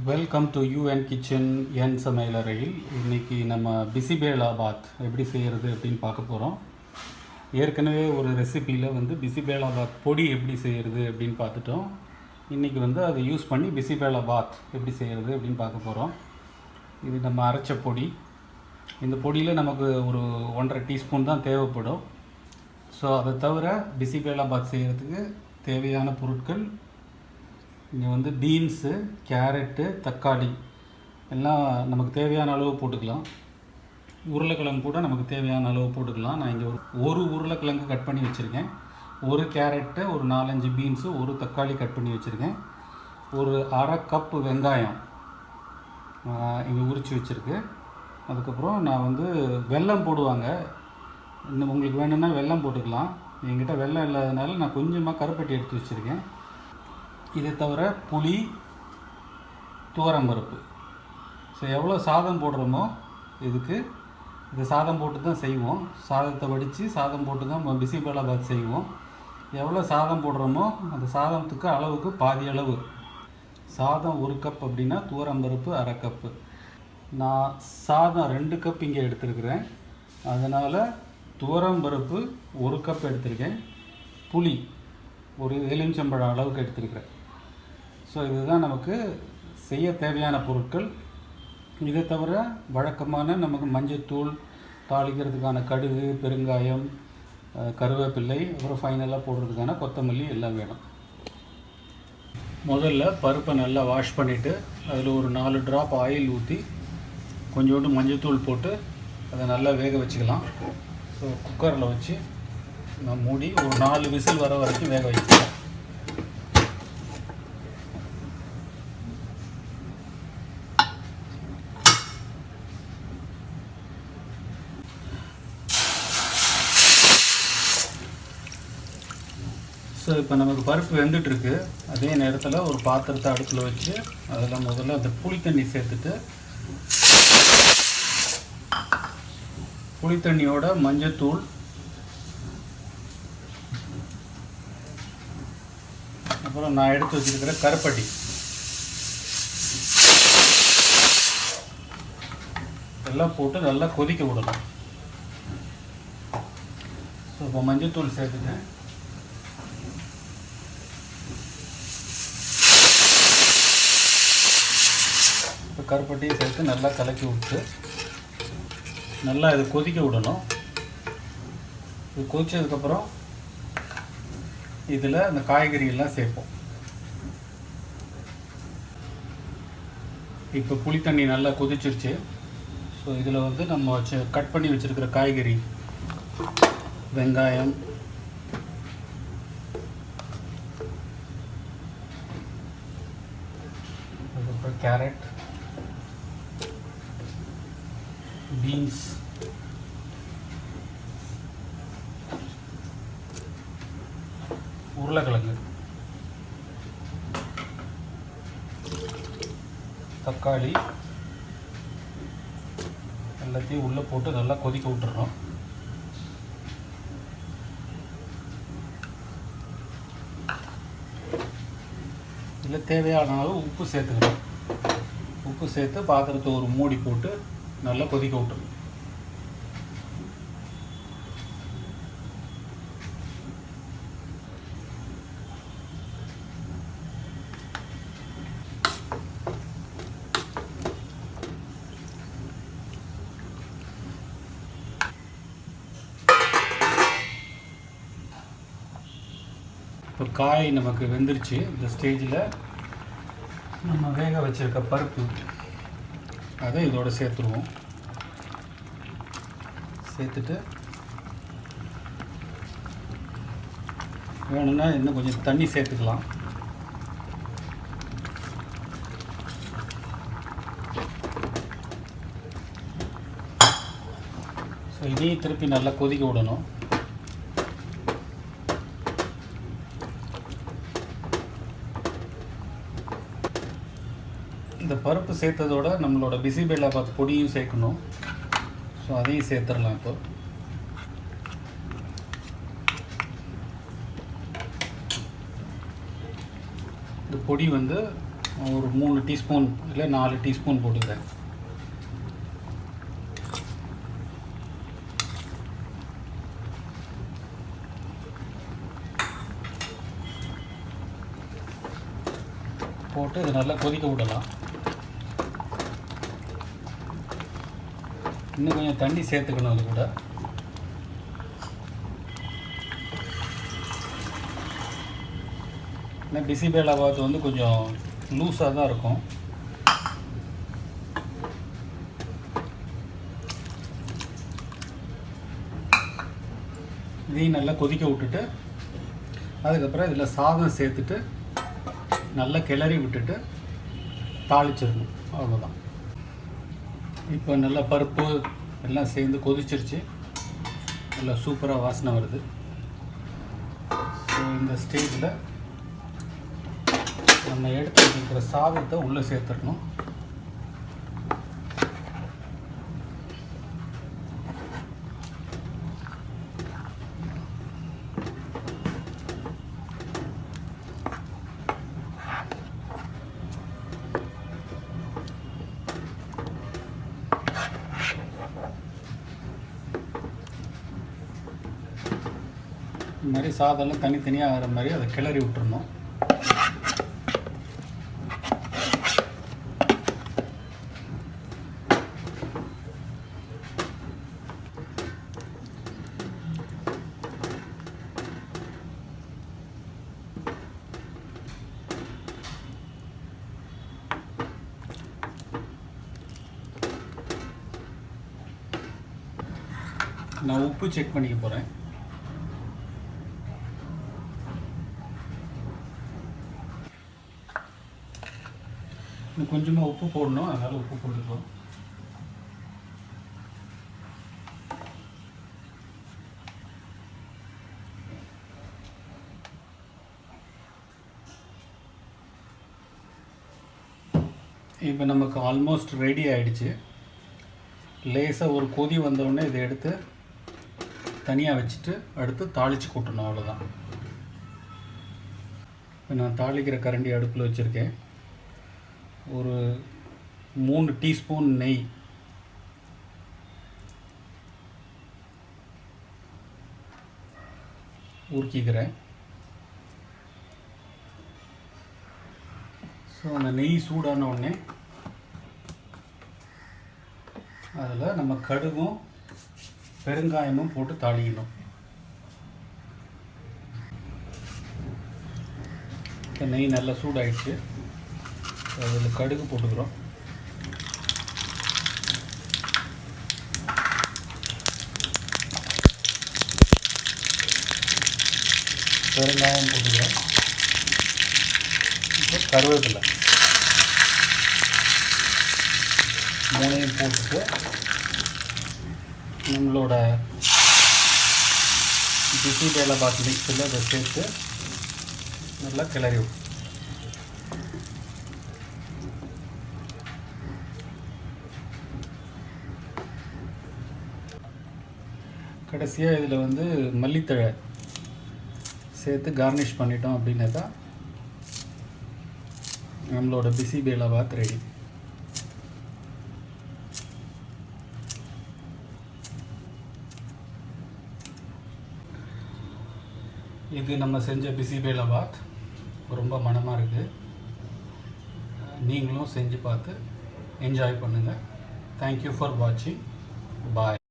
Welcome to UN kitchen என் சமையலறையில் இன்றைக்கி நம்ம பிசிபேலாபாத் எப்படி செய்கிறது அப்படின்னு பார்க்க போகிறோம் ஏற்கனவே ஒரு ரெசிப்பியில் வந்து பிசிபேலாபாத் பொடி எப்படி செய்கிறது அப்படின்னு பார்த்துட்டோம். இன்றைக்கி வந்து அதை யூஸ் பண்ணி பிசிபேலாபாத் எப்படி செய்கிறது அப்படின்னு பார்க்க போகிறோம் இது நம்ம அரைச்ச பொடி. இந்த பொடியில் நமக்கு ஒரு ஒன்றரை டீஸ்பூன் தான் தேவைப்படும். ஸோ அதை தவிர பிசிபேலாபாத் செய்கிறதுக்கு தேவையான பொருட்கள் இங்கே வந்து பீன்ஸு கேரட்டு தக்காளி. எல்லாம் நமக்கு தேவையான அளவு போட்டுக்கலாம். உருளைக்கிழங்கு கூட நமக்கு தேவையான அளவு போட்டுக்கலாம். நான் இங்கே ஒரு உருளைக்கிழங்கு கட் பண்ணி வச்சுருக்கேன். ஒரு கேரட்டு ஒரு நாலஞ்சு பீன்ஸு ஒரு தக்காளி கட் பண்ணி வச்சுருக்கேன். ஒரு அரை கப்பு வெங்காயம் இங்கே உரித்து வச்சுருக்கு. அதுக்கப்புறம் நான் வந்து வெல்லம் போடுவாங்க. இன்னும் உங்களுக்கு வேணும்னா வெல்லம் போட்டுக்கலாம். என்கிட்ட வெல்லம் இல்லாதனால நான் கொஞ்சமாக கருப்பட்டி எடுத்து வச்சுருக்கேன். இதை தவிர புளி துவரம்பருப்பு ஸோ எவ்வளோ சாதம் போடுறோமோ இதுக்கு இது சாதம் போட்டு தான் செய்வோம். சாதத்தை வடித்து சாதம் போட்டு தான் பிசிபேலாபாத் செய்வோம். எவ்வளோ சாதம் போடுறோமோ அந்த சாதத்துக்கு அளவுக்கு பாதி அளவு. சாதம் ஒரு கப் அப்படின்னா துவரம்பருப்பு அரை கப்பு நான் சாதம் ரெண்டு கப் இங்கே எடுத்துருக்குறேன். அதனால் துவரம்பருப்பு ஒரு கப் எடுத்திருக்கேன். புளி ஒரு எலுமிச்சம்பழம் அளவுக்கு எடுத்துருக்கிறேன். ஸோ இதுதான் நமக்கு செய்ய தேவையான பொருட்கள். இதை தவிர வழக்கமான நமக்கு மஞ்சத்தூள் தாளிக்கிறதுக்கான கடுகு பெருங்காயம் கருவேப்பிள்ளை அப்புறம் ஃபைனலாக போடுறதுக்கான கொத்தமல்லி எல்லாம் வேணும். முதல்ல பருப்பை நல்லா வாஷ் பண்ணிவிட்டு அதில் ஒரு நாலு ட்ராப் ஆயில் ஊற்றி கொஞ்சோண்டு மஞ்சத்தூள் போட்டு அதை நல்லா வேக வச்சுக்கலாம். ஸோ குக்கரில் வச்சு நான் மூடி ஒரு நாலு விசில் வர வரைக்கும் வேக வைக்கலாம் ஸோ இப்போ நமக்கு பருப்பு வெந்துட்டுருக்கு. அதே நேரத்தில் ஒரு பாத்திரத்தை அடுப்பில் வச்சு அதில் முதல்ல அந்த புளித்தண்ணி சேர்த்துட்டு புளித்தண்ணியோட மஞ்சத்தூள் அப்புறம் நான் எடுத்து வச்சுருக்கிற கருப்பட்டி. எல்லாம் போட்டு நல்லா கொதிக்க விடணும். ஸோ இப்போ மஞ்சத்தூள் சேர்த்துட்டேன். இப்போ கருப்பட்டியை சேர்த்து நல்லா கலக்கி விட்டு நல்லா இது கொதிக்க விடணும். இது கொதிச்சதுக்கப்புறம் இதில் அந்த காய்கறியெல்லாம் சேர்ப்போம். இப்போ புளி தண்ணி நல்லா கொதிச்சிருச்சு. ஸோ இதில் வந்து நம்ம வச்சு கட் பண்ணி வச்சுருக்கிற காய்கறி வெங்காயம் அதுக்கப்புறம் கேரட் பீன்ஸ் உருளைக்கிழங்கு. தக்காளி. எல்லாத்தையும் உள்ளே போட்டு நல்லா கொதிக்க விட்டுறோம் இதில் தேவையான அளவு உப்பு சேர்த்துக்கணும். உப்பு சேர்த்து பாத்திரத்தை ஒரு மூடி போட்டு நல்லா கொதிக்க விட்டுறணும் இப்போ காய் நமக்கு வெந்துருச்சு. இந்த ஸ்டேஜில் நம்ம வேக வச்சிருக்க பருப்பு. அதை இதோட சேர்த்துருவோம். சேர்த்துட்டு வேணும்னா இன்னும் கொஞ்சம் தண்ணி சேர்த்துக்கலாம். ஸோ இதையும் திருப்பி நல்லா கொதிக்க விடணும். பருப்பு சேர்த்ததோட நம்மளோட பிசிபெல்லாபாத் பொடியும் சேர்க்கணும். ஸோ அதையும் சேர்த்துடலாம் இப்போ. இந்த பொடி வந்து ஒரு மூணு டீஸ்பூன் இல்லை நாலு டீஸ்பூன் போட்டுக்கிறேன். போட்டு இது நல்லா கொதிக்க விடலாம். இன்னும் கொஞ்சம் தண்ணி சேர்த்துக்கணும் அது கூட. ஏன்னா பிசிபேலாபாத் வந்து கொஞ்சம் லூஸாக தான் இருக்கும். இதையும் நல்லா கொதிக்க விட்டுட்டு அதுக்கப்புறம் இதில் சாதம் சேர்த்துட்டு நல்லா கிளறி விட்டுட்டு தாளிச்சிடணும். அவ்வளோதான் இப்போ நல்லா பருப்பு எல்லாம் சேர்ந்து கொதிச்சிருச்சு. நல்லா சூப்பராக வாசனை வருது. ஸோ இந்த ஸ்டேஜில் நம்ம எடுத்து வச்சுருக்கிற சாதத்தை உள்ளே சேர்த்துடணும். இந்த மாதிரி சாதம்லாம் தனித்தனியாக ஆகிற மாதிரி அதை கிளறி விட்டுருணும் நான் உப்பு செக் பண்ணிக்க போகிறேன் இன்னும் கொஞ்சமாக உப்பு போடணும். அதனால் உப்பு போட்டுக்கலாம். இப்போ நமக்கு ஆல்மோஸ்ட் ரெடி ஆகிடுச்சு லேசாக ஒரு கொதி வந்தவுடனே இதை எடுத்து தனியாக வச்சுட்டு அடுத்து தாளித்து கூட்டணும் அவ்வளோதான் இப்போ நான் தாளிக்கிற கரண்டி அடுப்பில் வச்சுருக்கேன். ஒரு மூணு டீஸ்பூன் நெய். ஊற்றிக்கிறேன் ஸோ அந்த நெய் சூடான உடனே அதில் நம்ம கடுகும் பெருங்காயமும் போட்டு தாளிக்கணும். இப்போ நெய் நல்லா சூடாயிடுச்சு. அதில் கடுகு போட்டுக்கிறோம். பெருங்காயம் போட்டுக்கிறோம். இப்போ கருவேப்பிலை. மூணையும் போட்டுட்டு நம்மளோட பிசி வேலை மிக்ஸில் அதை சேர்த்து நல்லா கிளறி விடும் கடைசியாக இதில் வந்து மல்லித்தழை சேர்த்து கார்னிஷ் பண்ணிட்டோம் தான் நம்மளோட பிசி பேலாபாத் ரெடி இது நம்ம செஞ்ச பிசி பேலாபாத் ரொம்ப மனமாக இருக்குது நீங்களும் செஞ்சு பார்த்து என்ஜாய் பண்ணுங்கள் தேங்க்யூ ஃபார் வாட்சிங் பாய்